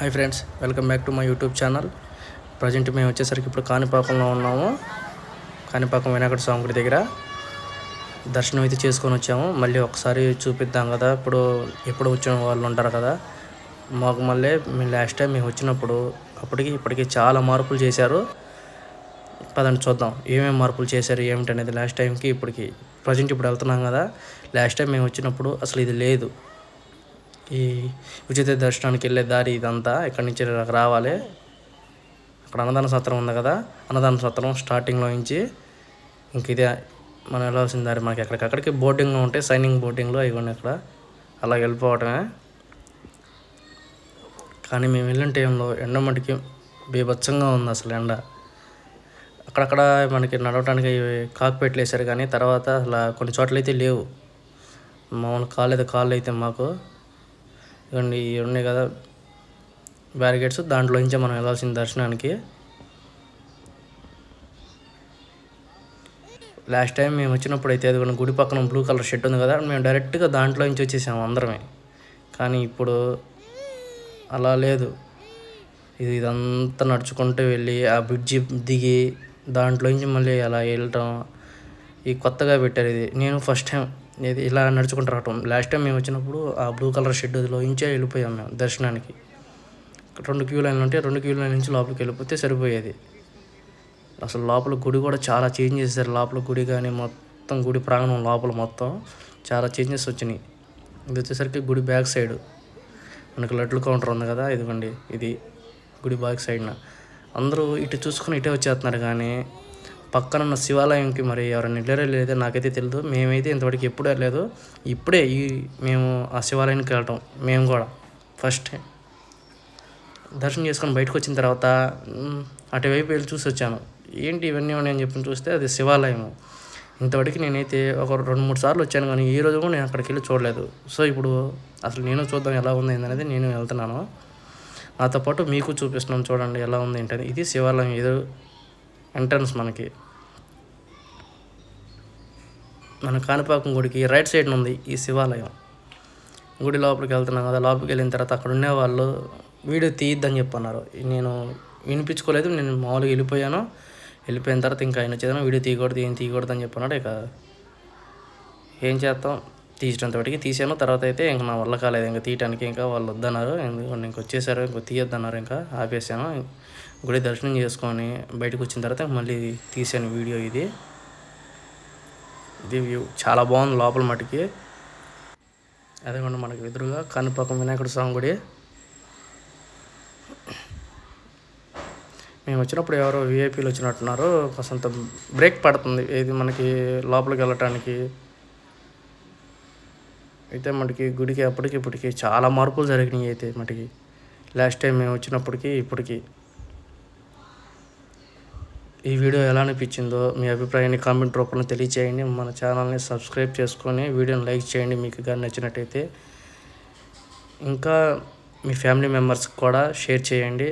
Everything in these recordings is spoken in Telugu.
Hi friends welcome back to my YouTube channel present మేము వచ్చేసరికి ఇప్పుడు కాణిపాకంలో ఉన్నాము. కాణిపాకం వినాయకుడు స్వామి గుడి దగ్గర. దర్శనం అయితే చేసుకొని వచ్చాము. మళ్ళీ ఒకసారి చూపిద్దాం కదా. ఇప్పుడు ఎప్పుడు వచ్చిన వాళ్ళు ఉంటారు కదా. మాకు మళ్ళీ మేము లాస్ట్ టైం మేము వచ్చినప్పుడు అప్పటికి ఇప్పటికి చాలా మార్పులు చేశారు. పదండి చూద్దాం. ఏమేమి మార్పులు చేశారు ఏమిటనేది లాస్ట్ టైంకి ఇప్పటికి. ప్రజెంట్ ఇప్పుడు వెళ్తున్నాం కదా. లాస్ట్ టైం మేము వచ్చినప్పుడు అసలు ఇది లేదు. ఈ ఉచిత దర్శనానికి వెళ్ళే దారి ఇదంతా. ఇక్కడి నుంచి రావాలి. అక్కడ అన్నదాన సత్రం ఉంది కదా. అన్నదాన సత్రం స్టార్టింగ్లో నుంచి ఇంక ఇదే మనం వెళ్ళాల్సిన దారి మనకి ఎక్కడికక్కడికి బోటింగ్ ఉంటాయి సైనింగ్ బోటింగ్లో ఇవన్నీ ఇక్కడ అలా వెళ్ళిపోవటమే. కానీ మేము వెళ్ళిన టైంలో ఎండ మటుకి బీభత్సంగా ఉంది అసలు ఎండ. అక్కడక్కడ మనకి నడవటానికి కాక్పెట్లు వేశారు కానీ తర్వాత అలా కొన్ని చోట్ల అయితే లేవు. మామూలు కాలేదు కాళ్ళు అయితే మాకు. ఇవన్నీ ఇవి ఉన్నాయి కదా. బ్యారిగేట్స్ దాంట్లో నుంచే మనం వెళ్ళాల్సిన దర్శనానికి. లాస్ట్ టైం మేము వచ్చినప్పుడు అయితే అది గుడి పక్కన బ్లూ కలర్ షెడ్ ఉంది కదా మేము డైరెక్ట్గా దాంట్లో నుంచి వచ్చేసాము అందరమే. కానీ ఇప్పుడు అలా లేదు. ఇది ఇదంతా నడుచుకుంటూ వెళ్ళి ఆ బ్రిడ్జి దిగి దాంట్లో నుంచి మళ్ళీ అలా వెళ్ళటం ఈ కొత్తగా పెట్టారు ఇది. నేను ఫస్ట్ టైం ఇది ఇలా నడుచుకుంటూ రావటం. లాస్ట్ టైం మేము వచ్చినప్పుడు ఆ బ్లూ కలర్ షెడ్లో ఇంచే వెళ్ళిపోయాం మేము దర్శనానికి. రెండు క్యూ లైన్లు ఉంటే రెండు క్యూ లైన్ నుంచి లోపలికి వెళ్ళిపోతే సరిపోయేది. అసలు లోపల గుడి కూడా చాలా చేంజ్ చేశారు. లోపల గుడి కానీ మొత్తం గుడి ప్రాంగణం లోపల మొత్తం చాలా చేంజెస్ వచ్చినాయి. ఇది వచ్చేసరికి గుడి బ్యాక్ సైడ్ మనకి లడ్లు కౌంటర్ ఉంది కదా ఇదిగోండి ఇది గుడి బ్యాక్ సైడ్న అందరూ ఇటు చూసుకుని ఇటే వచ్చేస్తున్నారు కానీ పక్కన ఉన్న శివాలయంకి మరి ఎవరైనా వెళ్ళారో లేదో నాకైతే తెలియదు మేమైతే ఇంతవరకు ఎప్పుడు వెళ్ళలేదు. ఇప్పుడే ఈ మేము ఆ శివాలయానికి వెళ్ళటం. మేము కూడా ఫస్ట్ దర్శనం చేసుకొని బయటకు వచ్చిన తర్వాత అటువైపు వెళ్ళి చూసి వచ్చాను. ఏంటి ఇవన్నీ ఉన్నాయని చెప్పి చూస్తే అది శివాలయం ఇంతవరకు నేనైతే ఒక రెండు మూడు సార్లు వచ్చాను కానీ ఈ రోజు కూడా నేను అక్కడికి వెళ్ళి చూడలేదు. సో ఇప్పుడు అసలు నేను చూద్దాం ఎలా ఉంది అనేది నేను వెళ్తున్నాను. నాతో పాటు మీకు చూపిస్తున్నాను చూడండి ఎలా ఉంది ఏంటని ఇది శివాలయం. ఏదో ఎంట్రన్స్ మనకి. మన కాణిపాకం గుడికి రైట్ సైడ్ ఉంది ఈ శివాలయం. గుడి లోపలికి వెళ్తున్నాం కదా లోపలికి వెళ్ళిన తర్వాత అక్కడ ఉండే వాళ్ళు వీడియో తీయద్దని చెప్పన్నారు. నేను వినిపించుకోలేదు నేను మామూలుగా వెళ్ళిపోయాను. వెళ్ళిపోయిన తర్వాత ఇంకా ఆయన చేద్దాం వీడియో తీయకూడదు ఏం తీయకూడదు అని చెప్పన్నాడు. ఇక ఏం చేస్తాం? తీసినంత వాటికి తీసాను. తర్వాత అయితే ఇంకా నా వల్ల కాలేదు. ఇంకా తీయటానికి ఇంకా వాళ్ళు వద్దన్నారు. ఎందుకంటే ఇంక వచ్చేసారు. ఇంకో తీయొద్దన్నారు. ఇంకా ఆపేసాను. గుడి దర్శనం చేసుకొని బయటకు వచ్చిన తర్వాత మళ్ళీ తీసాను వీడియో ఇది. ఇది వ్యూ. చాలా బాగుంది లోపల మటుకి. అదేవిధంగా మనకి ఎదురుగా కాణిపాకం వినాయకుడి స్వామి గుడి. మేము వచ్చినప్పుడు ఎవరో విఐపీలు వచ్చినట్టున్నారు. కాసంత బ్రేక్ పడుతుంది. ఇది మనకి లోపలికి వెళ్ళటానికి. అయితే మనకి గుడికి అప్పటికి ఇప్పటికి చాలా మార్పులు జరిగినాయి అయితే మటుకి. లాస్ట్ టైం మేము వచ్చినప్పటికి ఇప్పటికి. ఈ వీడియో ఎలా అనిపించిందో మీ అభిప్రాయాన్ని కామెంట్ రూపంలో తెలియచేయండి. మన ఛానల్ని సబ్స్క్రైబ్ చేసుకొని వీడియోని లైక్ చేయండి మీకు కానీ నచ్చినట్టయితే. ఇంకా మీ ఫ్యామిలీ మెంబర్స్కి కూడా షేర్ చేయండి.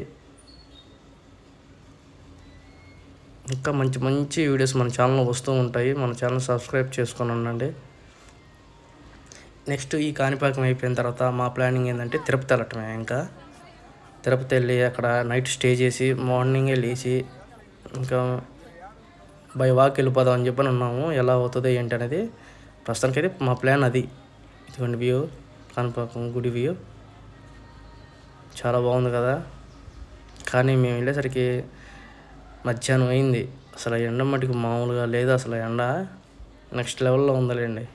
ఇంకా మంచి మంచి వీడియోస్ మన ఛానల్లో వస్తూ ఉంటాయి. మన ఛానల్ సబ్స్క్రైబ్ చేసుకొని ఉండండి. నెక్స్ట్ ఈ కాణిపాకం అయిపోయిన తర్వాత మా ప్లానింగ్ ఏంటంటే తిరుపతి వెళ్ళటమే ఇంకా. తిరుపతి వెళ్ళి అక్కడ నైట్ స్టే చేసి మార్నింగే లేచి ఇంకా బై వాక్ వెళ్ళిపోదాం అని చెప్పని ఉన్నాము. ఎలా అవుతుందో ఏంటి అనేది ప్రస్తుతానికైతే మా ప్లాన్ అది. ఇదిగోండి వ్యూ కాణిపాకం గుడి వ్యూ. చాలా బాగుంది కదా. కానీ మేము వెళ్ళేసరికి మధ్యాహ్నం అయింది. అసలు ఎండ మటుకు మామూలుగా లేదు. అసలు ఆ ఎండ నెక్స్ట్ లెవెల్లో ఉందలేండి.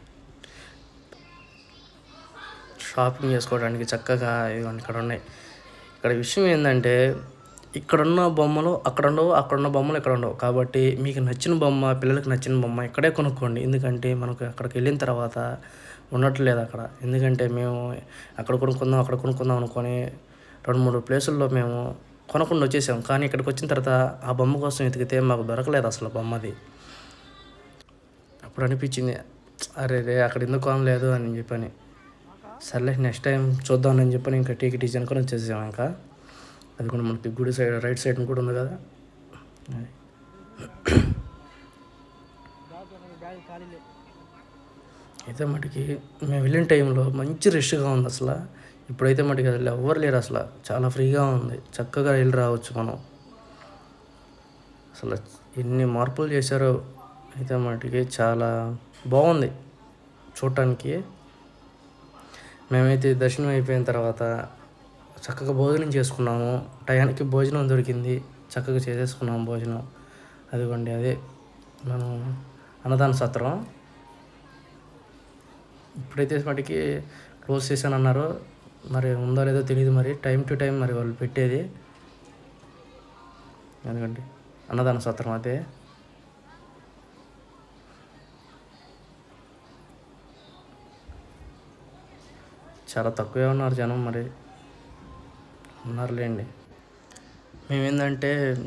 షాపింగ్ చేసుకోవడానికి చక్కగా ఇదిగోండి ఇక్కడ ఉన్నాయి. ఇక్కడ విషయం ఏంటంటే ఇక్కడున్న బొమ్మలు అక్కడ ఉండవు అక్కడ ఉన్న బొమ్మలు ఇక్కడ ఉండవు. కాబట్టి మీకు నచ్చిన బొమ్మ పిల్లలకి నచ్చిన బొమ్మ ఇక్కడే కొనుక్కోండి. ఎందుకంటే మనకు అక్కడికి వెళ్ళిన తర్వాత ఉండట్లేదు అక్కడ. ఎందుకంటే మేము అక్కడ కొనుక్కుందాం అక్కడ కొనుక్కుందాం అనుకొని రెండు మూడు ప్లేసుల్లో మేము కొనకుండా వచ్చేసాం. కానీ ఇక్కడికి వచ్చిన తర్వాత ఆ బొమ్మ కోసం వెతికితే మాకు దొరకలేదు అసలు బొమ్మది. అప్పుడు అనిపించింది అరే రే అక్కడ ఎందుకు కొనలేదు? అని చెప్పని. సర్లే నెక్స్ట్ టైం చూద్దామని చెప్పని ఇంకా టీకి అనుకొని వచ్చేసాం ఇంకా. అది కూడా మనకి గుడి సైడ్ రైట్ సైడ్ కూడా ఉంది కదా. అయితే మటుకి మేము వెళ్ళిన టైంలో మంచి రష్గా ఉంది అసలు. ఇప్పుడైతే మటుకు అసలు ఎవ్వరు లేరు అసలు. చాలా ఫ్రీగా ఉంది. చక్కగా వెళ్ళి రావచ్చు మనం. అసలు ఎన్ని మార్పులు చేశారో అయితే మటుకి చాలా బాగుంది. చూడటానికి. మేమైతే దర్శనం అయిపోయిన తర్వాత చక్కగా భోజనం చేసుకున్నాము. టయానికి భోజనం దొరికింది. చక్కగా చేసేసుకున్నాము భోజనం. అదిగోండి అదే మనం అన్నదాన సత్రం. ఇప్పుడైతే మటుకి క్లోజ్ చేశానన్నారు. మరి ఉందో లేదో తెలియదు మరి. టైం టు టైం మరి వాళ్ళు పెట్టేది. ఎందుకంటే అన్నదాన సత్రం అదే. చాలా తక్కువే ఉన్నారు జనం మరి. ఉన్నారులేండి. మేమేందంటే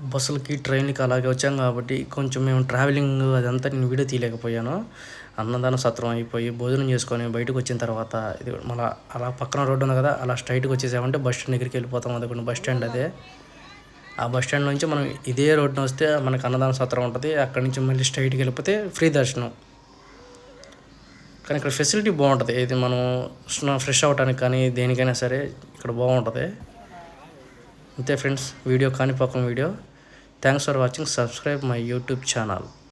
బస్సులకి ట్రైన్లకి అలాగే వచ్చాం కాబట్టి కొంచెం మేము ట్రావెలింగ్ అదంతా నేను వీడియో తీయలేకపోయాను. అన్నదాన సత్రం అయిపోయి భోజనం చేసుకొని బయటకు వచ్చిన తర్వాత ఇది మళ్ళీ అలా పక్కన రోడ్డు ఉంది కదా అలా స్ట్రైట్కి వచ్చేసామంటే బస్ స్టాండ్ దగ్గరికి వెళ్ళిపోతాం అదొకటి బస్ స్టాండ్ అదే. ఆ బస్ స్టాండ్ నుంచి మనం ఇదే రోడ్డున వస్తే మనకు అన్నదాన సత్రం ఉంటుంది. అక్కడి నుంచి మళ్ళీ స్ట్రైట్కి వెళ్ళిపోతే ఫ్రీ దర్శనం. కానీ ఇక్కడ ఫెసిలిటీ బాగుంటుంది. ఇది మనం ఫ్రెష్ అవ్వడానికి కానీ దేనికైనా సరే ఇక్కడ బాగుంటుంది. అంతే friends video Kanipakam video. Thanks for watching subscribe my YouTube channel